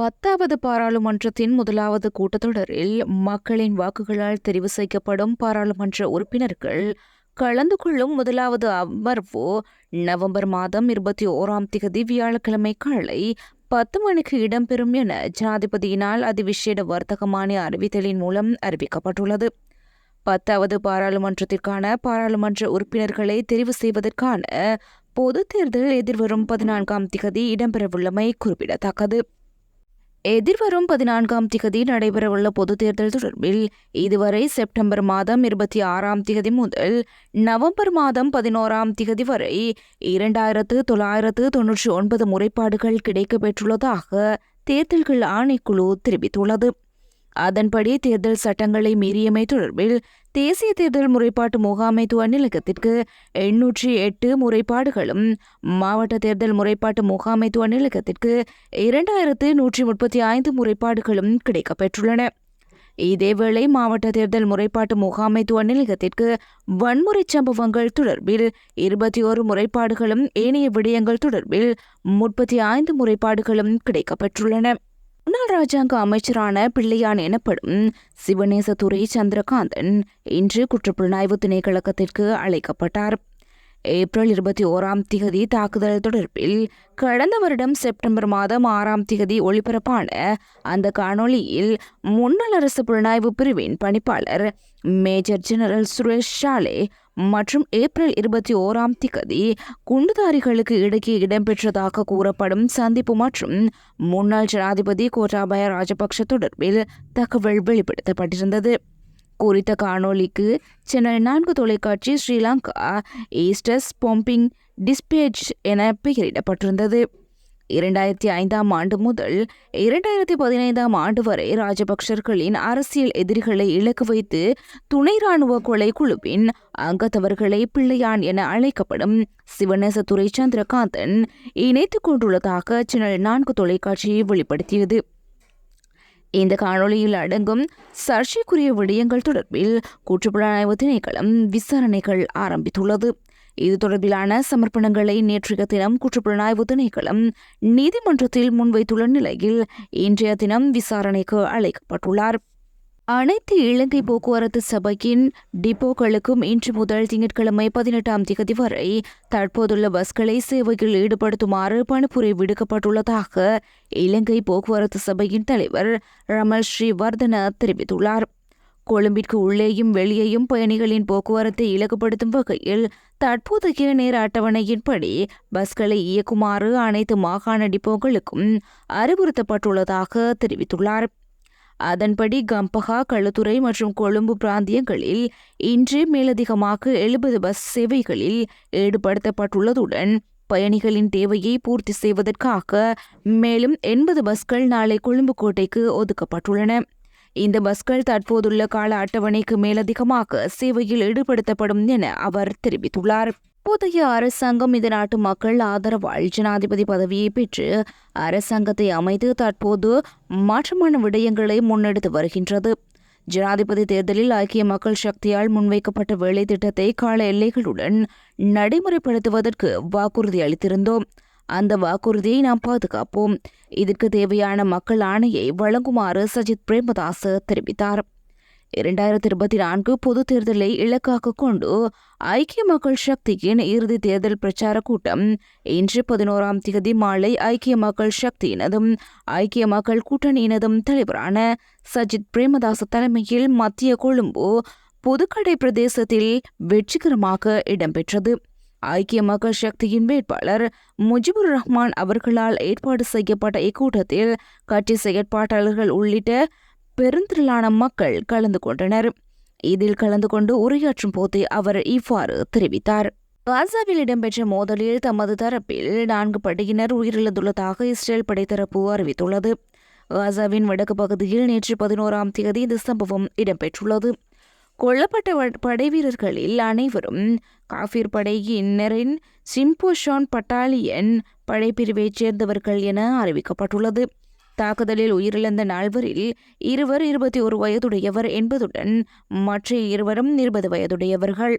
பத்தாவது பாராளுமன்றத்தின் முதலாவது கூட்டத்தொடரில் மக்களின் வாக்குகளால் தெரிவு செய்யப்படும் பாராளுமன்ற உறுப்பினர்கள் கலந்து கொள்ளும் முதலாவது அமர்வு நவம்பர் மாதம் இருபத்தி ஓராம் திகதி வியாழக்கிழமை காலை பத்து மணிக்கு இடம்பெறும் என ஜனாதிபதியினால் அதிவிசேட வர்த்தகமான அறிவித்தலின் மூலம் அறிவிக்கப்பட்டுள்ளது. பத்தாவது பாராளுமன்றத்திற்கான பாராளுமன்ற உறுப்பினர்களை தெரிவு செய்வதற்கான பொதுத் தேர்தல் எதிர்வரும் பதினான்காம் திகதி இடம்பெறவுள்ளமை குறிப்பிடத்தக்கது. எதிர்வரும் பதினான்காம் திகதி நடைபெறவுள்ள பொதுத் தேர்தல் தொடர்பில் இதுவரை செப்டம்பர் மாதம் இருபத்தி ஆறாம் திகதி முதல் நவம்பர் மாதம் பதினோராம் திகதி வரை இரண்டாயிரத்து தொள்ளாயிரத்து தொன்னூற்றி ஒன்பது முறைப்பாடுகள் கிடைக்கப்பெற்றுள்ளதாக தேர்தல்கள் ஆணைக்குழு தெரிவித்துள்ளது. அதன்படி தேர்தல் சட்டங்களை மீறியமை தொடர்பில் தேசிய தேர்தல் முறைப்பாட்டு முகாமைத்துவ நிலையத்திற்கு எண்ணூற்றி எட்டு முறைப்பாடுகளும் மாவட்ட தேர்தல் முறைப்பாட்டு முகாமைத்துவ நிலையத்திற்கு இரண்டாயிரத்து நூற்றி முப்பத்தி ஐந்து முறைப்பாடுகளும் கிடைக்கப்பெற்றுள்ளன. இதேவேளை மாவட்ட தேர்தல் முறைப்பாட்டு முகாமைத்துவ நிலையத்திற்கு வன்முறை சம்பவங்கள் தொடர்பில் இருபத்தி ஓரு முறைப்பாடுகளும் ஏனைய விடயங்கள் தொடர்பில் முப்பத்தி ஐந்து முறைப்பாடுகளும் கிடைக்கப்பெற்றுள்ளன. முன்னாள் ராஜாங்க அமைச்சரான பிள்ளையான் எனப்படும் சிவநேசதுரை சந்திரகாந்தன் இன்று குற்றப்புலனாய்வு திணைக்களத்திற்கு அழைக்கப்பட்டார். ஏப்ரல் இருபத்தி ஓராம் திகதி தாக்குதல் தொடர்பில் கடந்த வருடம் செப்டம்பர் மாதம் ஆறாம் திகதி ஒளிபரப்பான அந்த காணொளியில் முன்னாள் அரசு புலனாய்வு பிரிவின் பணிப்பாளர் மேஜர் ஜெனரல் சுரேஷ் ஷாலே மற்றும் ஏப்ரல் இருபத்தி ஓராம் திகதி குண்டுதாரிகளுக்கு இடையே இடம்பெற்றதாக கூறப்படும் சந்திப்பு மற்றும் முன்னாள் ஜனாதிபதி கோட்டாபய ராஜபக்ஷ தொடர்பில் தகவல் வெளிப்படுத்தப்பட்டிருந்தது. குறித்த காணொளிக்கு சென்னை நான்கு தொலைக்காட்சி ஸ்ரீலங்கா ஈஸ்டர்ஸ் பொம்பிங் டிஸ்பேச் என பெயரிடப்பட்டிருந்தது. இரண்டாயிரத்தி ஐந்தாம் ஆண்டு முதல் இரண்டாயிரத்தி பதினைந்தாம் ஆண்டு வரை ராஜபக்சர்களின் அரசியல் எதிரிகளை இலக்கு வைத்து துணை ராணுவ கொலை குழுவின் அங்கத்தவர்களை பிள்ளையான் என அழைக்கப்படும் சிவநேசதுரை சந்திரகாந்தன் இணைத்துக் கொண்டுள்ளதாக சேனல் நான்கு தொலைக்காட்சி வெளிப்படுத்தியது. இந்த காணொளியில் அடங்கும் சர்ச்சைக்குரிய விடயங்கள் தொடர்பில் குற்றப்புலனாய்வு திணைக்களம் விசாரணைகள் ஆரம்பித்துள்ளது. இது தொடர்பிலான சமர்ப்பணங்களை நேற்றைய தினம் குற்றப்புலனாய்வு திணைக்களம் நீதிமன்றத்தில் முன்வைத்துள்ள நிலையில் இன்றைய தினம் விசாரணைக்கு அழைக்கப்பட்டுள்ளார். அனைத்து இலங்கை போக்குவரத்து சபையின் டிப்போக்களுக்கும் இன்று முதல் திங்கட்கிழமை பதினெட்டாம் திகதி வரை தற்போதுள்ள பஸ்களை சேவையில் ஈடுபடுத்துமாறு பணிப்புரை விடுக்கப்பட்டுள்ளதாக இலங்கை போக்குவரத்து சபையின் தலைவர் ரமல் ஸ்ரீவர்தன தெரிவித்துள்ளார். கொழும்பிற்கு உள்ளேயும் வெளியேயும் பயணிகளின் போக்குவரத்தை இலகுபடுத்தும் வகையில் தற்போதைய நேர அட்டவணையின்படி பஸ்களை இயக்குமாறு அனைத்து மாகாண டிப்போக்களுக்கும் அறிவுறுத்தப்பட்டுள்ளதாக தெரிவித்துள்ளார். அதன்படி கம்பஹா களுத்துறை மற்றும் கொழும்பு பிராந்தியங்களில் இன்று மேலதிகமாக எழுபது பஸ் சேவைகளில் ஈடுபடுத்தப்பட்டுள்ளதுடன் பயணிகளின் தேவையை பூர்த்தி செய்வதற்காக மேலும் எண்பது பஸ்கள் நாளை கொழும்பு கோட்டைக்கு ஒதுக்கப்பட்டுள்ளன. இந்த பஸ்கள் தற்போதுள்ள கால அட்டவணைக்கு மேலதிகமாக சேவையில் ஈடுபடுத்தப்படும் என அவர் தெரிவித்துள்ளார். புதிய அரசாங்கம் இந்த நாட்டு மக்கள் ஆதரவால் ஜனாதிபதி பதவியை பெற்று அரசாங்கத்தை அமைத்து தற்போது மாற்றமான விடயங்களை முன்னெடுத்து வருகின்றது. ஜனாதிபதி தேர்தலில் ஐக்கிய மக்கள் சக்தியால் முன்வைக்கப்பட்ட வேலை திட்டத்தை கால எல்லைகளுடன் நடைமுறைப்படுத்துவதற்கு வாக்குறுதி அளித்திருந்தோம். அந்த வாக்குறுதியை நாம் பாதுகாப்போம். இதற்கு தேவையான மக்கள் ஆணையை வழங்குமாறு சஜித் பிரேமதாஸ் தெரிவித்தார். இரண்டாயிரத்தி இருபத்தி நான்கு பொது தேர்தலை இலக்காக கொண்டு ஐக்கிய மக்கள் சக்தியின் இறுதி தேர்தல் பிரச்சார கூட்டம் இன்று பதினோராம் தேதி மாலை ஐக்கிய மக்கள் சக்தியினதும் ஐக்கிய மக்கள் கூட்டணியினதும் தலைவரான சஜித் பிரேமதாச தலைமையில் மத்திய கொழும்பு புதுக்கடை பிரதேசத்தில் வெற்றிகரமாக இடம்பெற்றது. ஐக்கிய மக்கள் சக்தியின் வேட்பாளர் முஜிபுர் ரஹ்மான் அவர்களால் ஏற்பாடு செய்யப்பட்ட இக்கூட்டத்தில் கட்சி செயற்பாட்டாளர்கள் உள்ளிட்ட பெருந்திரளான மக்கள் கலந்து கொண்டனர். இதில் கலந்து கொண்டு உரையாற்றும் போது அவர் இவ்வாறு தெரிவித்தார். காசாவில் இடம்பெற்ற மோதலில் தமது தரப்பில் நான்கு படையினர் உயிரிழந்துள்ளதாக இஸ்ரேல் படைத்தரப்பு அறிவித்துள்ளது. காசாவின் வடக்கு பகுதியில் நேற்று பதினோராம் தேதி இந்த சம்பவம் இடம்பெற்றுள்ளது. கொல்லப்பட்ட படை வீரர்களில் அனைவரும் காஃபிர் படையினரின் சிம்போஷான் பட்டாலியன் படைப்பிரிவைச் சேர்ந்தவர்கள் என அறிவிக்கப்பட்டுள்ளது. தாக்குதலில் உயிரிழந்த நால்வரில் இருவர் இருபத்தி ஒரு வயதுடையவர் என்பதுடன் மற்ற இருவரும் இருபது வயதுடையவர்கள்.